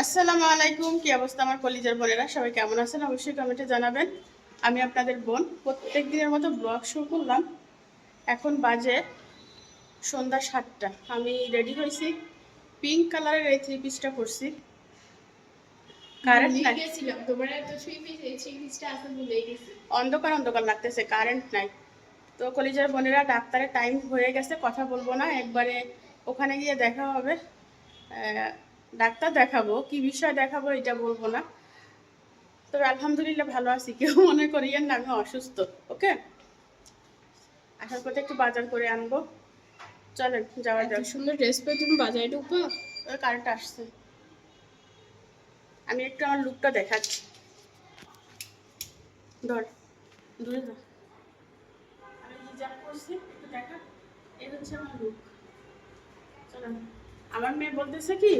আসসালামু আলাইকুম। কি অবস্থা আমার কলিজার বোনেরা? সবাই কেমন আছেন? অবশ্যই কমেন্টে জানাবেন। আমি আপনাদের বোন। প্রত্যেক দিনের মতো ব্লগ শুরু করলাম। এখন বাজে সন্ধ্যা সাতটা। আমি রেডি হয়েছি। পিঙ্ক কালারের এই থ্রি পিসটা পরছি। কারেন্ট নাই। অন্ধকার অন্ধকার লাগতেছে। কারেন্ট নাই। তো কলিজার বোনেরা ডাক্তারের টাইম হয়ে গেছে। কথা বলব না। একবারে ওখানে গিয়ে দেখা হবে। ডাক্তার দেখাবো কি বিষয় দেখাবো এটা বলব না। তবে আলহামদুলিল্লাহ ভালো আছি কেউ মনে করিয়েন না আমি অসুস্থ ওকে? আসার পথে একটু বাজার করে আনব। চলেন যাওয়া যাক। সুন্দর ড্রেস পরে তুমি বাজারে ঢুকবো? ওই কারেন্ট আসছে। আমি একটু আমার লুকটা দেখাচ্ছি। ধর দূরে ধর আমি হিজাব করছি একটু দেখা। এই হচ্ছে আমার লুক আমার মেয়ে বলতেছে কি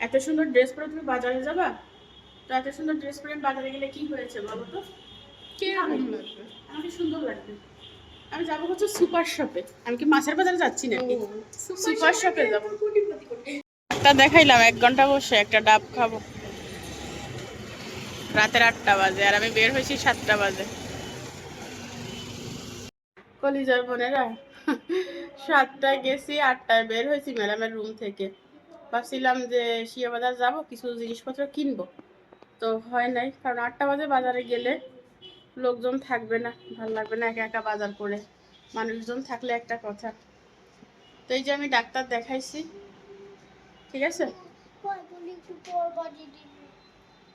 এত সুন্দর ড্রেস পরে তুমি বাজারে যাবা? তো এত সুন্দর ড্রেস পরে বাজারে গেলে কি হয়েছে বলো তো? কে আমাকে সুন্দর লাগবে আমি যাব হচ্ছে সুপার শপে আমি কি মাছের বাজারে যাচ্ছি নাকি? সুপার শপে যাব। একটা দেখাইলাম এক ঘণ্টা বসে একটা ডাব খাব। রাতের আটটা বাজে আর আমি বের হয়েছি সাতটা বাজে। কলিজার বোনেরা সাতটায় গেছি আটটায় বের হয়েছি ম্যাডামের রুম থেকে। ভাবছিলাম যে শিয়া বাজার যাব কিছু জিনিসপত্র কিনবো। তো হয় নাই কারণ আটটা বাজে বাজারে গেলে লোকজন থাকবে না ভালো লাগবে না একা একা বাজার করে। মানুষজন থাকলে একটা কথা। তো এই যে আমি ডাক্তার দেখাইছি ঠিক আছে?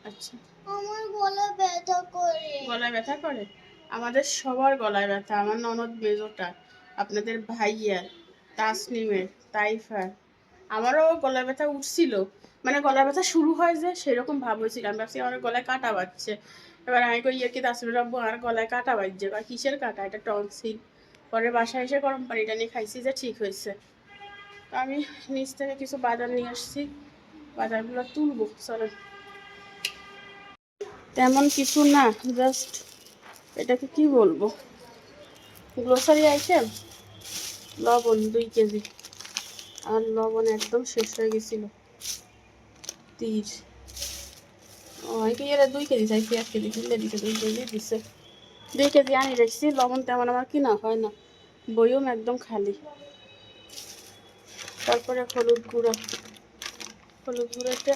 আচ্ছা। আমার গলা ব্যথা করে। গলায় ব্যথা করে? আমাদের সবার গলায় ব্যথা আমার ননদ মেজোটা আপনাদের ভাইয়ার তাসনিমের তাইফার। আমারও গলায় ব্যথা উঠছিল। মানে গলায় ব্যথা শুরু হয় যে সেরকম ভাব হয়েছিল। আমি ভাবছি আমার গলায় কাটা বাজছে। এবার আমি কই ইয়ে কি আব্বু আর গলায় কাটা বাজছে। বা কিসের কাটা? এটা টনসিল। পরে বাসায় এসে গরম পানিটা নিয়ে খাইছি যে ঠিক হয়েছে। তো আমি নিচ থেকে কিছু বাজার নিয়ে আসছি। বাজারগুলো তুলবো, চলো। তেমন কিছু না, জাস্ট এটাকে কি বলব? Grocery item? লবণ দুই কেজি। আর লবণ একদম শেষ হয়ে গেছিল। তীর দুই কেজি চাইছি? এক কেজি কিনলে দিছে দুই কেজি দিছে। দুই কেজি আনি রেখেছি লবণ তেমন আমার কিনা হয় না। বইম একদম খালি। তারপরে হলুদ গুঁড়া। হলুদ গুঁড়োটা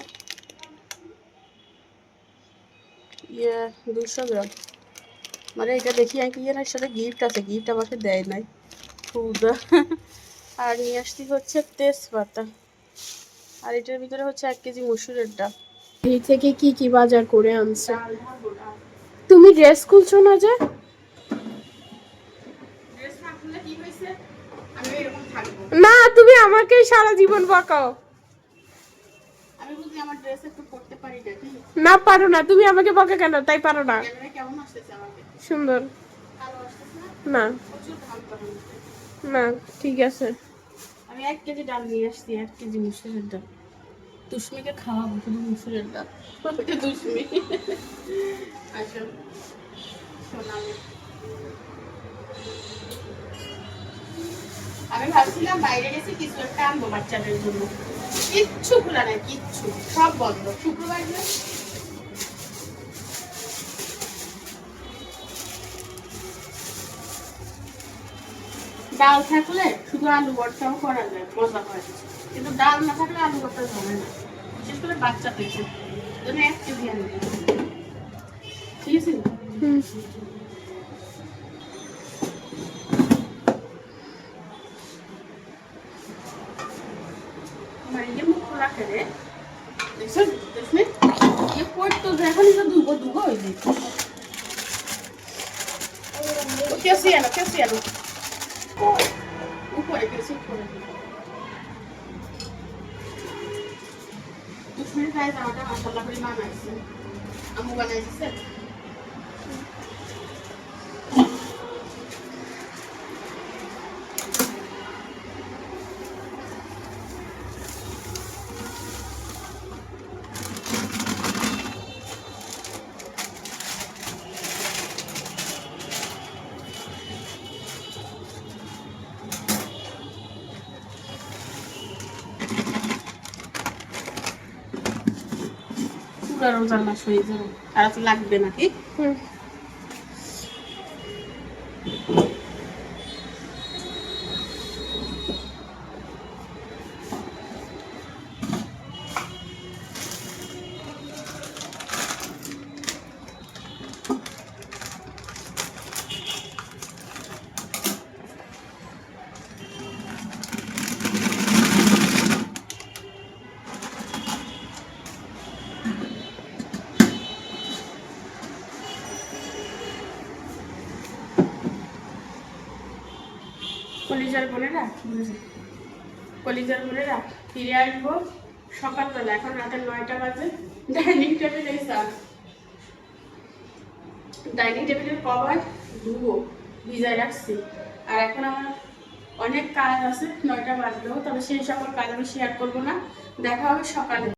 ইয়ে দুশো গ্রাম। মানে এটা দেখি আর কি সাথে গিফট আছে। গিফট আমাকে দেয় নাই। খুদা। আর নিয়ে আসছি হচ্ছে তেজপাতা। আর এটার ভিতরে হচ্ছে এক কেজি মুসুরের ডাল। এই থেকে কি কি বাজার করে আনছো? তুমি ড্রেস খুলছো না যে? না তুমি আমাকেই সারা জীবন বকাও। আমি বুঝি আমার ড্রেস একটু পরতে পারি না পারো না। তুমি আমাকে বকা কেন? তাই পারো না। আমাকে? সুন্দর। না? না ঠিক আছে। আমি এক কেজি ডাল নিয়ে আসছি এক কেজি মুসুরের ডাল। তুষ্মিকে খাওয়াবো শুধু মুসুরের ডাল। তুষ্মি আসো। শোনাবে আমি ভাবছিলাম বাইরে গেছি কিছু একটা আনব বাচ্চাদের জন্য। কিচ্ছু খোলা নাই কিচ্ছু। সব বন্ধ। শুক্রবার ডাল থাকলে শুধু আলু ভর্তাও করা যায় মজা হয়। কিন্তু ডাল না থাকলে আলু ভর্তা জমে না বিশেষ করে বাচ্চা পেয়েছে। জন্য এক কেজি আলু ঠিক আছে হুম। আমার এই যে মুখ উপরে কেসি উপরে দুশ্মনের গায়ে জামাটা মাসাল্লাহ করে বানাইছে আমু বানাই পুরো রোজার মাস হয়ে যাবে আর লাগবে নাকি? হুম। কলিজার বোনেরা কলিজার বোনেরা ফিরে আসব সকালবেলা। এখন রাতের নয়টা বাজে। ডাইনিং টেবিলে স্যার ডাইনিং টেবিলের কভার, ধুবো, ভিজায় রাখছি। আর এখন আমার অনেক কাজ আছে, নয়টা বাজলেও। তবে সেই সকল কাজ আমি শেয়ার করব না। দেখা হবে সকালে।